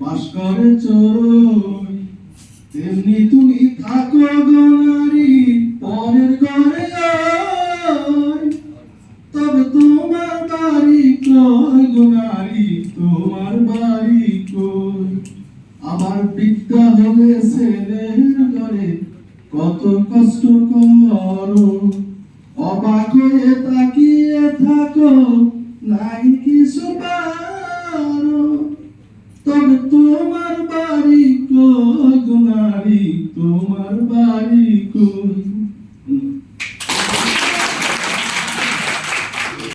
বাসা করে চোরই তেমনি তুমি থাকো গো নারী পরের ঘরে তবে তোমার বাড়ি কই গো নারী? তোমার বাড়ি কই? আমার বিদ্যা হলে ছেলের ঘরে, কত কষ্ট করো। অবাক হয়ে তাকিয়ে থাকো, নাই কিছু পারো। তবে